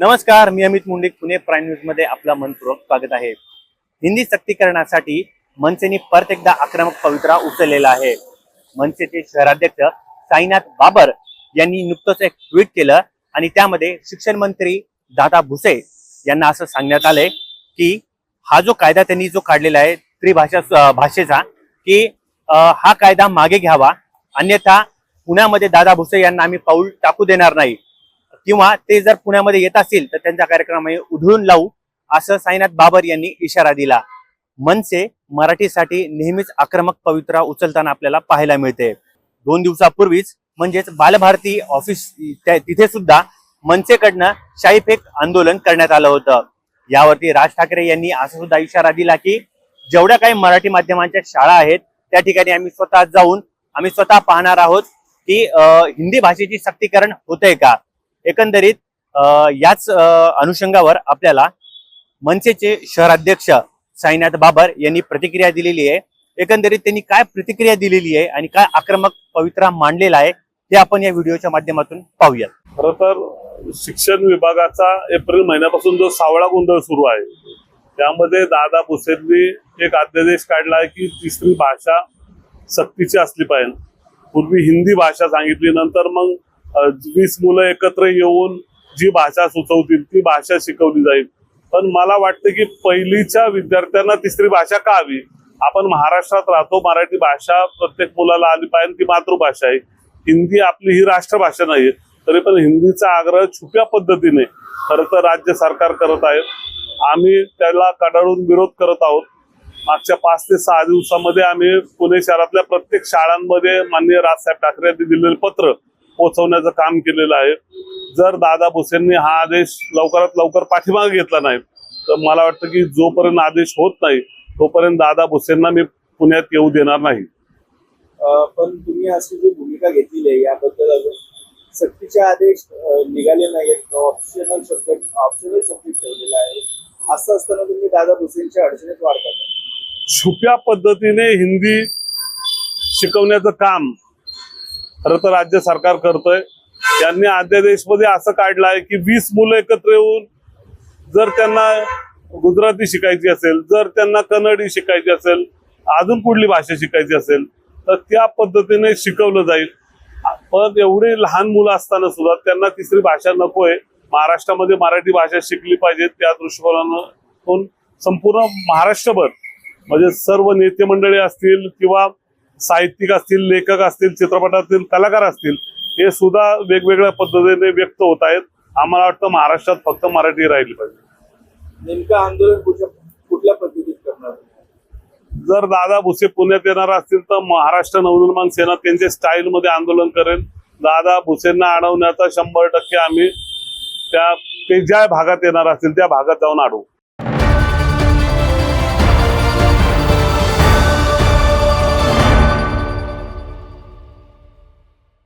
नमस्कार मी अमित मुंडे पुणे प्राईम न्यूजमध्ये आपलं मनपूर्वक स्वागत आहे. हिंदी सक्तीकरणासाठी मनसेने परत एकदा आक्रमक पवित्रा उचललेला आहे. मनसेचे शहराध्यक्ष साईनाथ बाबर यांनी नुकतंच एक ट्विट केलं आणि त्यामध्ये शिक्षण मंत्री दादा भुसे यांना असं सांगण्यात आलंय की हा जो कायदा त्यांनी जो काढलेला आहे त्रिभाषा भाषेचा की हा कायदा मागे घ्यावा. अन्यथा पुण्यामध्ये दादा भुसे यांना आम्ही पाऊल टाकू देणार नाही. किंवा ते जर पुण्यामध्ये येत असतील तर त्यांचा कार्यक्रम हे उधळून लावू असं साईनाथ बाबर यांनी इशारा दिला. मनसे मराठीसाठी नेहमीच आक्रमक पवित्रा उचलताना आपल्याला पाहायला मिळते. दोन दिवसापूर्वीच म्हणजेच बालभारती ऑफिस तिथे सुद्धा मनसेकडनं शाहीफेक आंदोलन करण्यात आलं होतं. यावरती राज ठाकरे यांनी असा सुद्धा इशारा दिला की जेवढ्या काही मराठी माध्यमांच्या शाळा आहेत त्या ठिकाणी आम्ही स्वतः जाऊन आम्ही स्वतः पाहणार आहोत की हिंदी भाषेची सक्तीकरण होतंय का? एकंदरीत याच अनुषंगावर आपल्याला मनसेचे शहराध्यक्ष साईनाथ बाबर यांनी प्रतिक्रिया दिलेली आहे. एकंदरीत त्यांनी काय प्रतिक्रिया दिलेली आहे आणि काय आक्रमक पवित्रा मांडलेला आहे ते आपण या व्हिडिओच्या माध्यमातून पाहूयात. खर तर शिक्षण विभागाचा एप्रिल महिन्यापासून जो सावळा गोंधळ सुरू आहे त्यामध्ये दादा भुसेंनी एक अध्यादेश काढला आहे की तिसरी भाषा सक्तीची असली पाहिजे. पूर्वी हिंदी भाषा सांगितली नंतर मग वीस मुलं एकत्र येऊन जी भाषा सुचवतील ती भाषा शिकवली जाईल. पण मला वाटतं की पहिलीच्या विद्यार्थ्यांना तिसरी भाषा का हवी? आपण महाराष्ट्रात राहतो मराठी भाषा प्रत्येक मुलाला आली पाहिजे ती मातृभाषा आहे. हिंदी आपली ही राष्ट्रभाषा नाही तरी पण हिंदीचा आग्रह छुप्या पद्धतीने खरं तर राज्य सरकार करत आहे. आम्ही त्याला कडाडून विरोध करत आहोत. मागच्या पाच ते सहा दिवसामध्ये आम्ही पुणे शहरातल्या प्रत्येक शाळांमध्ये माननीय राजसाहेब ठाकरे यांनी दिलेलं पत्र पोहोचवण्याचं काम केलेलं आहे. जर दादा भुसेंनी हा आदेश लवकरात लवकर पाठीमागे घेतला नाही तर मला वाटतं की जोपर्यंत आदेश होत नाही तोपर्यंत दादा भुसेंना मी पुण्यात येऊ देणार नाही. पण तुम्ही अशी जी भूमिका घेतलेली आहे याबद्दल अजून सक्तीचे आदेश निघाले नाहीत ऑप्शनल सब्जेक्ट ऑप्शनल सब्जेक्ट ठेवलेला आहे. असं असताना तुम्ही दादा भुसेनच्या अडचणीत वाढ करता छुप्या पद्धतीने हिंदी शिकवण्याचं काम खरं तर राज्य सरकार करतंय. त्यांनी अध्यादेशमध्ये असं काढलं आहे की वीस मुलं एकत्र येऊन जर त्यांना गुजराती शिकायची असेल जर त्यांना कन्नडी शिकायची असेल अजून कुठली भाषा शिकायची असेल तर त्या पद्धतीने शिकवलं जाईल. पण एवढी लहान मुलं असताना सुद्धा त्यांना तिसरी भाषा नकोय. महाराष्ट्रामध्ये मराठी भाषा शिकली पाहिजे त्या दृष्टिकोनातून संपूर्ण महाराष्ट्रभर म्हणजे सर्व नेते मंडळी असतील किंवा साहित्यिक असतील लेखक असतील चित्रपटातील कलाकार असतील हे सुद्धा वेगवेगळ्या पद्धतीने व्यक्त होत आहेत. आम्हाला वाटतं महाराष्ट्रात फक्त मराठी राहिली पाहिजे. नेमकं आंदोलन कुठल्या पद्धतीत करणार? जर दादा भुसे पुण्यात येणार असतील तर महाराष्ट्र नवनिर्माण सेना त्यांच्या स्टाईलमध्ये आंदोलन करेल. दादा भुसेंना अडवण्याचा शंभर टक्के आम्ही त्या ते ज्या भागात येणार असतील त्या भागात जाऊन अडवू.